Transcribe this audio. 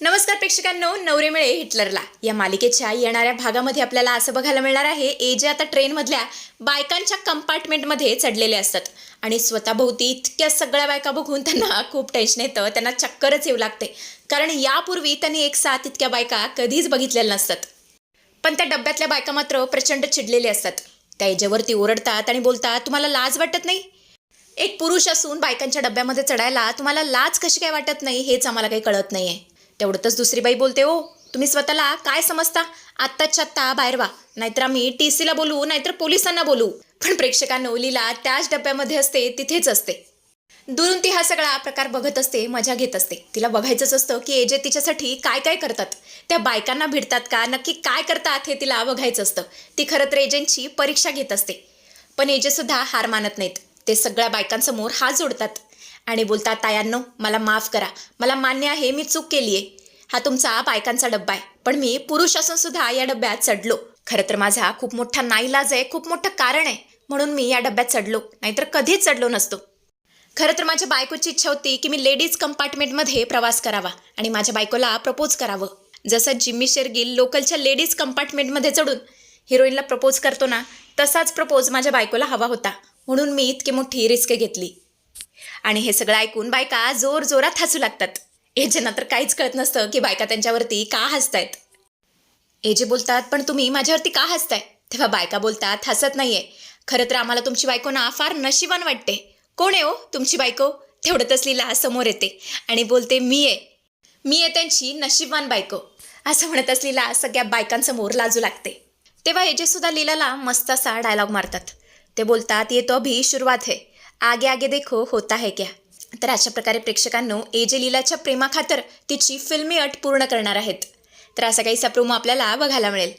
नमस्कार प्रेक्षकांनो नवरे मिळे हिटलरला. या मालिकेच्या येणाऱ्या भागामध्ये आपल्याला असं बघायला मिळणार आहे ए जे आता ट्रेनमधल्या बायकांच्या कंपार्टमेंटमध्ये चढलेले असतात. आणि स्वतःभोवती इतक्या सगळ्या बायका बघून त्यांना खूप टेन्शन येतं त्यांना चक्करच येऊ लागते. कारण यापूर्वी त्यांनी एक साथ इतक्या बायका कधीच बघितलेल्या नसतात. पण त्या डब्यातल्या बायका मात्र प्रचंड चिडलेल्या असतात. त्या एजेवरती ओरडतात आणि बोलतात तुम्हाला लाज वाटत नाही? एक पुरुष असून बायकांच्या डब्यामध्ये चढायला तुम्हाला लाज कशी काय वाटत नाही हेच आम्हाला काही कळत नाही आहे तेवढंच दुसरी बाई बोलते हो तुम्ही स्वतःला काय समजता? आत्ताच्या आत्ता बाहेर वा नाहीतर आम्ही टी सीला बोलू नाहीतर पोलिसांना बोलू. पण प्रेक्षकांनो लीला त्याच डब्यामध्ये असते तिथेच असते. दुरून ती हा सगळा प्रकार बघत असते मजा घेत असते. तिला बघायचंच असतं की एजे तिच्यासाठी काय काय करतात. त्या बायकांना भिडतात का? नक्की काय करतात हे तिला बघायचं असतं. ती खरं तर एजंटची परीक्षा घेत असते. पण एजेसुद्धा हार मानत नाहीत. ते सगळ्या बायकांसमोर हात जोडतात. आणि बोलतात तायांनो मला माफ करा. मला मान्य आहे मी चूक केली आहे. हा तुमचा बायकांचा डब्बा आहे. पण मी पुरुष असून सुद्धा या डब्यात चढलो. खरं तर माझा खूप मोठा नाईलाज आहे खूप मोठं कारण आहे. म्हणून मी या डब्यात चढलो. नाहीतर कधीच चढलो नसतो. खरं तर माझ्या बायकोची इच्छा होती की मी लेडीज कंपार्टमेंटमध्ये प्रवास करावा आणि माझ्या बायकोला प्रपोज करावं. जसं जिम्मी शेरगिल लोकलच्या लेडीज कंपार्टमेंटमध्ये चढून हिरोईनला प्रपोज करतो ना तसाच प्रपोज माझ्या बायकोला हवा होता. म्हणून मी इतकी मोठी रिस्क घेतली. आणि हे सगळं ऐकून बायका जोर जोरात हसू लागतात. एजेंना तर काहीच कळत नसतं की बायका त्यांच्यावरती का हसतायत. एजे बोलतात पण तुम्ही माझ्यावरती का हसताय? तेव्हा बायका बोलतात हसत नाहीये. खरं तर आम्हाला तुमची बायको ना फार नशिबान वाटते. कोण आहे हो तुमची बायको? तेवढंच लीला समोर येते आणि बोलते मी आहे. मी आहे त्यांची नशीबवान बायको. असं म्हणत असलेला सगळ्या बायकांसमोर लाजू लागते. तेव्हा एजे सुद्धा लीलाला मस्त असा डायलॉग मारतात. ते बोलतात ये तो अभी शुरुवात है. आगे आगे देखो होता है क्या? तर अशा प्रकारे प्रेक्षकांनो एजे लीलाच्या प्रेमाखातर तिची फिल्मी अट पूर्ण करणार आहेत. तर असा काहीसा प्रोमो आपल्याला बघायला मिळेल.